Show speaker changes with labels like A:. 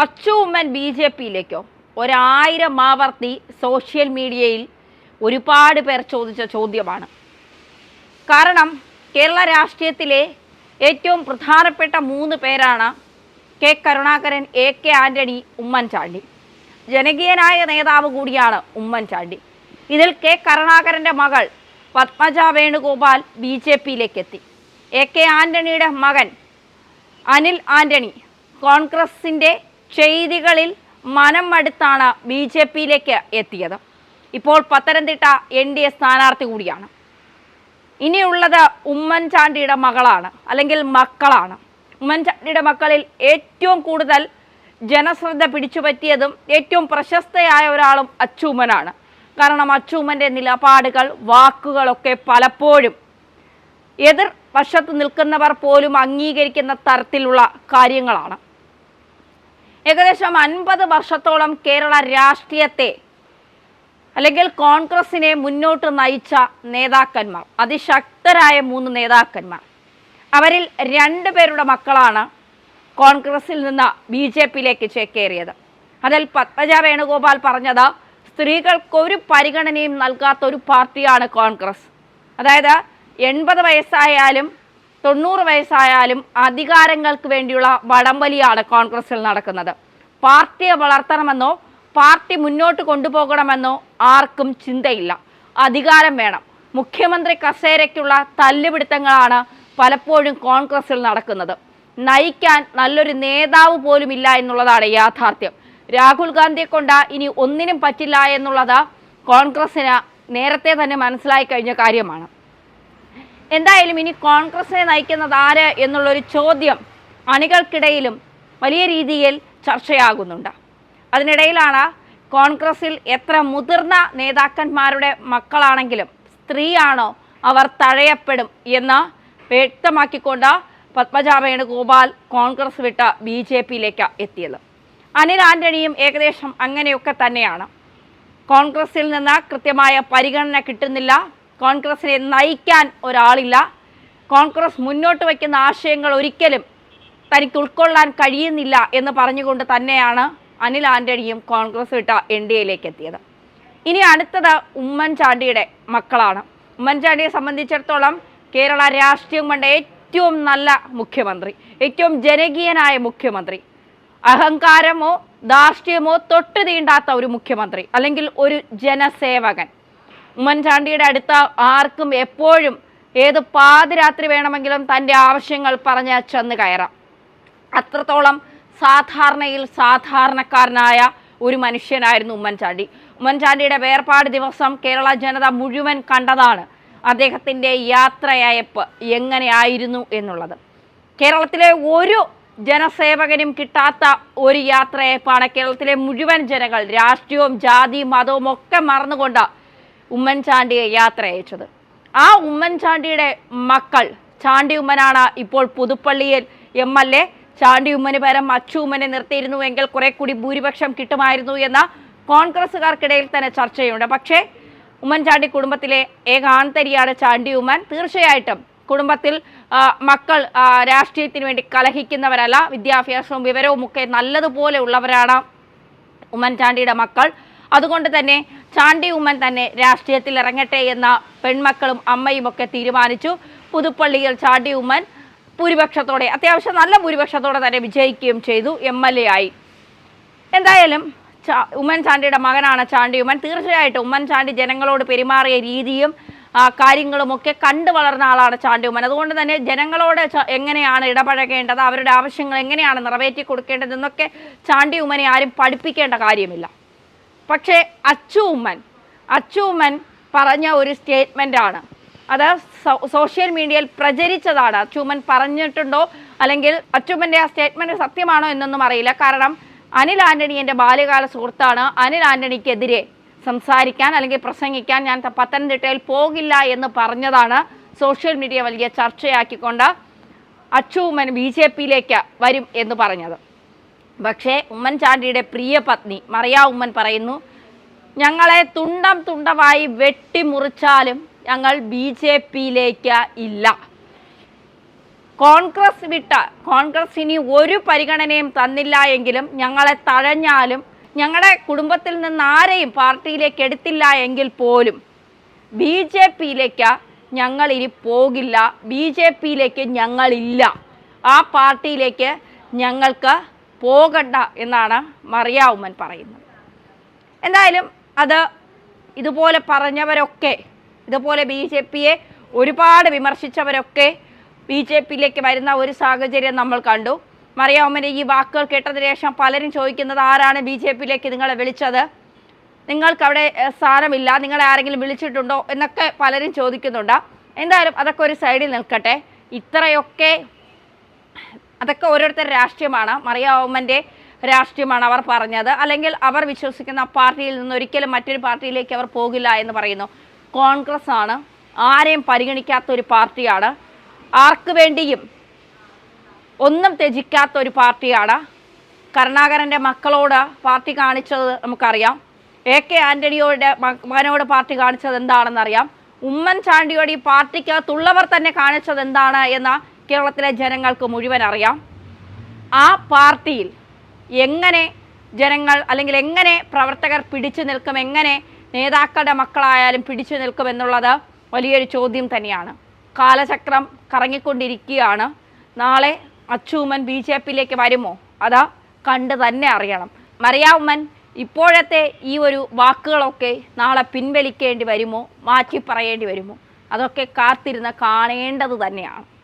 A: Achu Oommen B J പിയിലേക്കോ? ഒരായിരം ആവർത്തി സോഷ്യൽ മീഡിയയിൽ ഒരുപാട് പേർ ചോദിച്ച ചോദ്യമാണ്. കാരണം കേരള രാഷ്ട്രീയത്തിലെ ഏറ്റവും പ്രധാനപ്പെട്ട മൂന്ന് പേരാണ് K Karunakaran A K Antony Oommen Chandy ജനകീയനായ നേതാവ് കൂടിയാണ് ഉമ്മൻചാണ്ടി ഇതിൽ കെ കരുണാകരന്റെ മകൾ പത്മജ വേണുഗോപാൽ ബി ജെ പിയിലേക്ക് എത്തി എ കെ ആന്റണിയുടെ മകൻ അനിൽ ആന്റണി കോൺഗ്രസിന്റെ ചെയ്തികളിൽ മനം മടുത്താണ് ബി ജെ പിയിലേക്ക് എത്തിയത്. ഇപ്പോൾ പത്തനംതിട്ട എൻ ഡി എ സ്ഥാനാർത്ഥി കൂടിയാണ്. ഇനിയുള്ളത് ഉമ്മൻചാണ്ടിയുടെ മകളാണ് അല്ലെങ്കിൽ മക്കളാണ്. ഉമ്മൻചാണ്ടിയുടെ മക്കളിൽ ഏറ്റവും കൂടുതൽ ജനശ്രദ്ധ പിടിച്ചുപറ്റിയതും ഏറ്റവും പ്രശസ്തയായ ഒരാളും അച്ചൂമ്മനാണ്. കാരണം അച്ചൂമ്മന്റെ നിലപാടുകൾ വാക്കുകളൊക്കെ പലപ്പോഴും എതിർ വശത്ത് നിൽക്കുന്നവർ പോലും അംഗീകരിക്കുന്ന തരത്തിലുള്ള കാര്യങ്ങളാണ്. ഏകദേശം അൻപത് വർഷത്തോളം കേരള രാഷ്ട്രീയത്തെ അല്ലെങ്കിൽ കോൺഗ്രസിനെ മുന്നോട്ട് നയിച്ച നേതാക്കന്മാർ അതിശക്തരായ മൂന്ന് നേതാക്കന്മാർ. അവരിൽ രണ്ടു പേരുടെ മക്കളാണ് കോൺഗ്രസിൽ നിന്ന് ബി ജെ പിയിലേക്ക് ചേക്കേറിയത്. അതിൽ പത്മജ വേണുഗോപാൽ പറഞ്ഞത് സ്ത്രീകൾക്ക് ഒരു പരിഗണനയും നൽകാത്ത ഒരു പാർട്ടിയാണ് കോൺഗ്രസ്. അതായത് എൺപത് വയസ്സായാലും തൊണ്ണൂറ് വയസ്സായാലും അധികാരങ്ങൾക്ക് വേണ്ടിയുള്ള വടംവലിയാണ് കോൺഗ്രസിൽ നടക്കുന്നത്. പാർട്ടിയെ വളർത്തണമെന്നോ പാർട്ടി മുന്നോട്ട് കൊണ്ടുപോകണമെന്നോ ആർക്കും ചിന്തയില്ല. അധികാരം വേണം. മുഖ്യമന്ത്രി കസേരയ്ക്കുള്ള തല്ലുപിടുത്തങ്ങളാണ് പലപ്പോഴും കോൺഗ്രസിൽ നടക്കുന്നത്. നയിക്കാൻ നല്ലൊരു നേതാവ് പോലും ഇല്ല എന്നുള്ളതാണ് യാഥാർത്ഥ്യം. രാഹുൽ ഗാന്ധിയെ കൊണ്ട് ഇനി ഒന്നിനും പറ്റില്ല എന്നുള്ളത് കോൺഗ്രസിന് നേരത്തെ തന്നെ മനസ്സിലായി കഴിഞ്ഞ കാര്യമാണ്. എന്തായാലും ഇനി കോൺഗ്രസിനെ നയിക്കുന്നത് ആര് എന്നുള്ളൊരു ചോദ്യം അണികൾക്കിടയിലും വലിയ രീതിയിൽ ചർച്ചയാകുന്നുണ്ട്. അതിനിടയിലാണ് കോൺഗ്രസിൽ എത്ര മുതിർന്ന നേതാക്കന്മാരുടെ മക്കളാണെങ്കിലും സ്ത്രീയാണോ അവർ തഴയപ്പെടും എന്ന് വ്യക്തമാക്കിക്കൊണ്ട് പത്മജ വേണുഗോപാൽ കോൺഗ്രസ് വിട്ട് ബി ജെ പിയിലേക്ക് എത്തിയത്. അനിൽ ആന്റണിയും ഏകദേശം അങ്ങനെയൊക്കെ തന്നെയാണ്. കോൺഗ്രസിൽ നിന്ന് കൃത്യമായ പരിഗണന കിട്ടുന്നില്ല. കോൺഗ്രസിനെ നയിക്കാൻ ഒരാളില്ല. കോൺഗ്രസ് മുന്നോട്ട് വയ്ക്കുന്ന ആശയങ്ങൾ ഒരിക്കലും തനിക്ക് ഉൾക്കൊള്ളാൻ കഴിയുന്നില്ല എന്ന് പറഞ്ഞുകൊണ്ട് തന്നെയാണ് അനിൽ ആന്റണിയും കോൺഗ്രസ് വിട്ട എൻ ഡി എയിലേക്ക് എത്തിയത്. ഇനി അടുത്തത് ഉമ്മൻചാണ്ടിയുടെ മക്കളാണ്. ഉമ്മൻചാണ്ടിയെ സംബന്ധിച്ചിടത്തോളം കേരള രാഷ്ട്രീയം കണ്ട ഏറ്റവും നല്ല മുഖ്യമന്ത്രി ഏറ്റവും ജനകീയനായ മുഖ്യമന്ത്രി. അഹങ്കാരമോ ധാർഷ്ട്യമോ തൊട്ട് തീണ്ടാത്ത ഒരു മുഖ്യമന്ത്രി അല്ലെങ്കിൽ ഒരു ജനസേവകൻ. ഉമ്മൻചാണ്ടിയുടെ അടുത്ത ആർക്കും എപ്പോഴും ഏത് പാതിരാത്രി വേണമെങ്കിലും തന്റെ ആവശ്യങ്ങൾ പറഞ്ഞ് ചെന്ന് കയറാം. അത്രത്തോളം സാധാരണയിൽ സാധാരണക്കാരനായ ഒരു മനുഷ്യനായിരുന്നു ഉമ്മൻചാണ്ടി. ഉമ്മൻചാണ്ടിയുടെ വേർപാട് ദിവസം കേരള ജനത മുഴുവൻ കണ്ടതാണ് അദ്ദേഹത്തിന്റെ യാത്രയയപ്പ് എങ്ങനെയായിരുന്നു എന്നുള്ളത്. കേരളത്തിലെ ഒരു ജനസേവകനും കിട്ടാത്ത ഒരു യാത്രയയപ്പാണ് കേരളത്തിലെ മുഴുവൻ ജനങ്ങൾ രാഷ്ട്രീയവും ജാതിയും മതവും ഒക്കെ മറന്നുകൊണ്ട് ഉമ്മൻചാണ്ടിയെ യാത്ര അയച്ചത് ആ ഉമ്മൻചാണ്ടിയുടെ മക്കൾ ചാണ്ടി ഉമ്മനാണ് ഇപ്പോൾ പുതുപ്പള്ളിയിൽ. എം എൽ എ ചാണ്ടി ഉമ്മന് പകരം അച്ചു ഉമ്മനെ നിർത്തിയിരുന്നുവെങ്കിൽ കുറെ കൂടി ഭൂരിപക്ഷം കിട്ടുമായിരുന്നു എന്ന കോൺഗ്രസ്സുകാർക്കിടയിൽ തന്നെ ചർച്ചയുണ്ട്. പക്ഷേ ഉമ്മൻചാണ്ടി കുടുംബത്തിലെ ഏക ചാണ്ടി ഉമ്മൻ തീർച്ചയായിട്ടും കുടുംബത്തിൽ മക്കൾ രാഷ്ട്രീയത്തിന് വേണ്ടി കലഹിക്കുന്നവരല്ല. വിദ്യാഭ്യാസവും വിവരവും ഒക്കെ നല്ലതുപോലെ ഉള്ളവരാണ് ഉമ്മൻചാണ്ടിയുടെ മക്കൾ. അതുകൊണ്ട് തന്നെ ചാണ്ടി ഉമ്മൻ തന്നെ രാഷ്ട്രീയത്തിൽ ഇറങ്ങട്ടെ എന്ന പെൺമക്കളും അമ്മയും ഒക്കെ തീരുമാനിച്ചു. പുതുപ്പള്ളിയിൽ ചാണ്ടി ഉമ്മൻ ഭൂരിപക്ഷത്തോടെ അത്യാവശ്യം നല്ല ഭൂരിപക്ഷത്തോടെ തന്നെ വിജയിക്കുകയും ചെയ്തു എം എൽ എ ആയി. എന്തായാലും ഉമ്മൻചാണ്ടിയുടെ മകനാണ് ചാണ്ടി ഉമ്മൻ. തീർച്ചയായിട്ടും ഉമ്മൻചാണ്ടി ജനങ്ങളോട് പെരുമാറിയ രീതിയും ആ, കാര്യങ്ങളുമൊക്കെ കണ്ടു വളർന്ന ആളാണ് ചാണ്ടി ഉമ്മൻ. അതുകൊണ്ട് തന്നെ ജനങ്ങളോട് എങ്ങനെയാണ് ഇടപഴകേണ്ടത് അവരുടെ ആവശ്യങ്ങൾ എങ്ങനെയാണ് നിറവേറ്റി കൊടുക്കേണ്ടതെന്നൊക്കെ ചാണ്ടി ഉമ്മനെ ആരും പഠിപ്പിക്കേണ്ട കാര്യമില്ല. പക്ഷേ അച്ചു ഉമ്മൻ അച്ചു ഉമ്മൻ പറഞ്ഞ ഒരു സ്റ്റേറ്റ്മെന്റാണ് അത് സോഷ്യൽ മീഡിയയിൽ പ്രചരിച്ചതാണ്. അച്ചുമ്മൻ പറഞ്ഞിട്ടുണ്ടോ? അല്ലെങ്കിൽ അച്ചുമ്മന്റെ ആ സ്റ്റേറ്റ്മെന്റ് സത്യമാണോ എന്നൊന്നും അറിയില്ല. കാരണം അനിൽ ആന്റണി എന്റെ ബാല്യകാല സുഹൃത്താണ്. അനിൽ ആന്റണിക്കെതിരെ സംസാരിക്കാൻ അല്ലെങ്കിൽ പ്രസംഗിക്കാൻ ഞാൻ പത്തനംതിട്ടയിൽ പോകില്ല എന്ന് പറഞ്ഞതാണ് സോഷ്യൽ മീഡിയ വലിയ ചർച്ചയാക്കിക്കൊണ്ട് അച്ചു ഉമ്മൻ ബി ജെ പിയിലേക്ക് വരും എന്ന് പറഞ്ഞത്. പക്ഷേ ഉമ്മൻചാണ്ടിയുടെ പ്രിയ പത്നി മറിയ ഉമ്മൻ പറയുന്നു ഞങ്ങളെ തുണ്ടം തുണ്ടമായി വെട്ടിമുറിച്ചാലും ഞങ്ങൾ ബി ജെ പിയിലേക്ക് ഇല്ല. കോൺഗ്രസ് വിട്ട കോൺഗ്രസ് ഇനി ഒരു പരിഗണനയും തന്നില്ല എങ്കിലും ഞങ്ങളെ തഴഞ്ഞാലും ഞങ്ങളുടെ കുടുംബത്തിൽ നിന്ന് ആരെയും പാർട്ടിയിലേക്ക് എടുത്തില്ല എങ്കിൽ പോലും ബി ജെ പിയിലേക്ക് ഞങ്ങൾ ഇനി പോകില്ല ബി ജെ പിയിലേക്ക് ഞങ്ങളില്ല. ആ പാർട്ടിയിലേക്ക് ഞങ്ങൾക്ക് പോകണ്ട എന്നാണ് മറിയ ഉമ്മൻ പറയുന്നത്. എന്തായാലും അത് ഇതുപോലെ പറഞ്ഞവരൊക്കെ ഇതുപോലെ ബി ജെ പിയെ ഒരുപാട് വിമർശിച്ചവരൊക്കെ ബി ജെ പിയിലേക്ക് വരുന്ന ഒരു സാഹചര്യം നമ്മൾ കണ്ടു. മറിയാമ്മന്റെ ഈ വാക്കുകൾ കേട്ടതിന് ശേഷം പലരും ചോദിക്കുന്നത് ആരാണ് ബി ജെ പിയിലേക്ക് നിങ്ങളെ വിളിച്ചത്? നിങ്ങൾക്ക് അവിടെ സ്ഥാനമില്ല നിങ്ങളെ ആരെങ്കിലും വിളിച്ചിട്ടുണ്ടോ എന്നൊക്കെ പലരും ചോദിക്കുന്നുണ്ട്. എന്തായാലും അതൊക്കെ ഒരു സൈഡിൽ നിൽക്കട്ടെ. ഇത്രയൊക്കെ അതൊക്കെ ഓരോരുത്തരുടെ രാഷ്ട്രീയമാണ്. മറിയാമ്മന്റെ രാഷ്ട്രീയമാണ് അവർ പറഞ്ഞത്. അല്ലെങ്കിൽ അവർ വിശ്വസിക്കുന്ന പാർട്ടിയിൽ നിന്ന് ഒരിക്കലും മറ്റൊരു പാർട്ടിയിലേക്ക് അവർ പോകില്ല എന്ന് പറയുന്നു. കോൺഗ്രസ് ആണ് ആരെയും പരിഗണിക്കാത്ത ഒരു പാർട്ടിയാണ്. ആർക്ക് വേണ്ടിയും ഒന്നും ത്യജിക്കാത്ത ഒരു പാർട്ടിയാണ്. കരുണാകരന്റെ മക്കളോട് പാർട്ടി കാണിച്ചത് നമുക്കറിയാം. എ കെ ആന്റണിയോടെ മകനോട് പാർട്ടി കാണിച്ചത് എന്താണെന്നറിയാം. ഉമ്മൻചാണ്ടിയോട് ഈ പാർട്ടിക്കകത്തുള്ളവർ തന്നെ കാണിച്ചത് എന്താണ് എന്ന് കേരളത്തിലെ ജനങ്ങൾക്ക് മുഴുവൻ അറിയാം. ആ പാർട്ടിയിൽ എങ്ങനെ ജനങ്ങൾ അല്ലെങ്കിൽ എങ്ങനെ പ്രവർത്തകർ പിടിച്ചു നിൽക്കും എങ്ങനെ നേതാക്കളുടെ മക്കളായാലും പിടിച്ചു നിൽക്കും എന്നുള്ളത് വലിയൊരു ചോദ്യം തന്നെയാണ്. കാലചക്രം കറങ്ങിക്കൊണ്ടിരിക്കുകയാണ്. നാളെ അച്ചൂമ്മൻ ബി ജെ പിയിലേക്ക് വരുമോ? അതാ കണ്ട് തന്നെ അറിയണം. മറിയാമ്മൻ ഇപ്പോഴത്തെ ഈ ഒരു വാക്കുകളൊക്കെ നാളെ പിൻവലിക്കേണ്ടി വരുമോ? മാറ്റി പറയേണ്ടി വരുമോ? അതൊക്കെ കാത്തിരുന്ന് കാണേണ്ടത് തന്നെയാണ്.